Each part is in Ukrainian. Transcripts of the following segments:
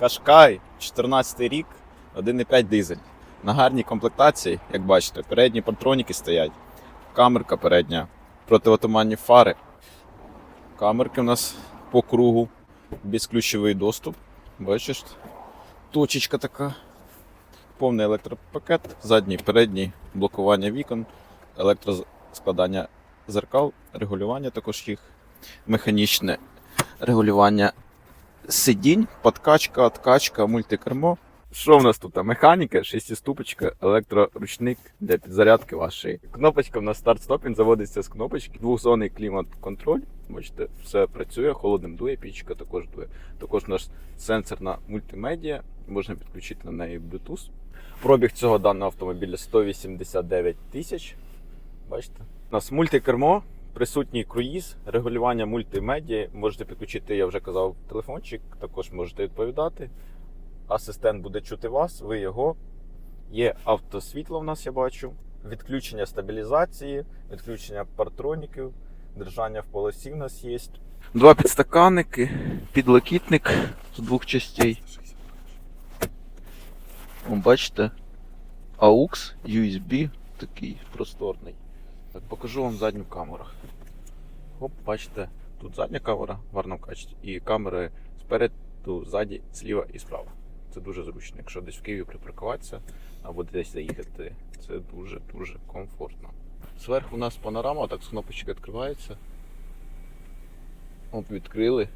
Кашкай, 14 рік, 1,5 дизель. На гарній комплектації, як бачите, передні патроніки стоять, камерка передня, противотуманні фари. Камерки у нас по кругу, безключовий доступ. Бачиш, точечка така. Повний електропакет, задній, передній, блокування вікон, електроскладання зеркал, регулювання також їх, механічне регулювання сидінь, подкачка, откачка, мультикермо. Що в нас тут? Механіка, шестиступочка, електроручник для підзарядки вашої. Кнопочка в нас старт-стоп, він заводиться з кнопочки. Двохзонний клімат-контроль. Бачите, все працює, холодним дує, пічка також дує. Також у нас сенсорна мультимедіа, можна підключити на неї Bluetooth. Пробіг цього даного автомобіля 189 тисяч. Бачите? У нас мультикермо, присутній круїз, регулювання мультимедіа. Можете підключити, я вже казав, телефончик, також можете відповідати. Асистент буде чути вас, ви його. Є автосвітло в нас, я бачу. Відключення стабілізації, відключення партроніків, держання в полосі в нас є. Два підстаканники, підлокітник з двох частей. Бачите, AUX, USB такий просторний. Так, покажу вам задню камеру. Оп, бачите, тут задня камера в гарному качестві. І камери спереду, ззаді, зліва і справа. Це дуже зручно. Якщо десь в Києві припаркуватися або десь заїхати, це дуже-дуже комфортно. Зверху у нас панорама, так з кнопочки відкривається. От відкрили,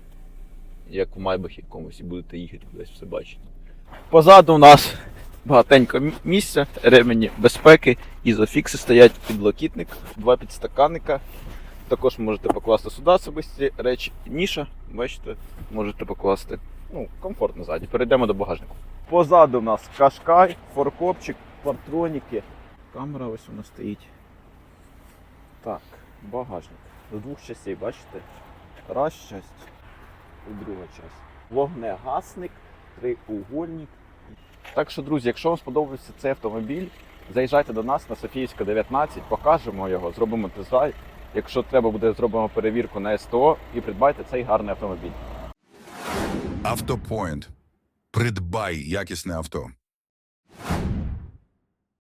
як в майбах якомусь, і будете їхати кудись все бачите. Позаду у нас багатенько мі- місця, ремені безпеки, ізофікси стоять, підлокітник, два підстаканника. Також можете покласти сюди особисті речі. Ніша, бачите, можете покласти. Ну, комфортно ззаді. Перейдемо до багажнику. Позаду у нас кашкай, форкопчик, партроніки. Камера ось вона стоїть. Так, багажник. З двох частей, бачите? Раз часть і друга часть. Вогнегасник, триугольник. Так що, друзі, якщо вам сподобався цей автомобіль, заїжджайте до нас на Софіївська 19, покажемо його, зробимо тест-драйв. Якщо треба буде, зробимо перевірку на СТО і придбайте цей гарний автомобіль. Автопоінт. Придбай якісне авто.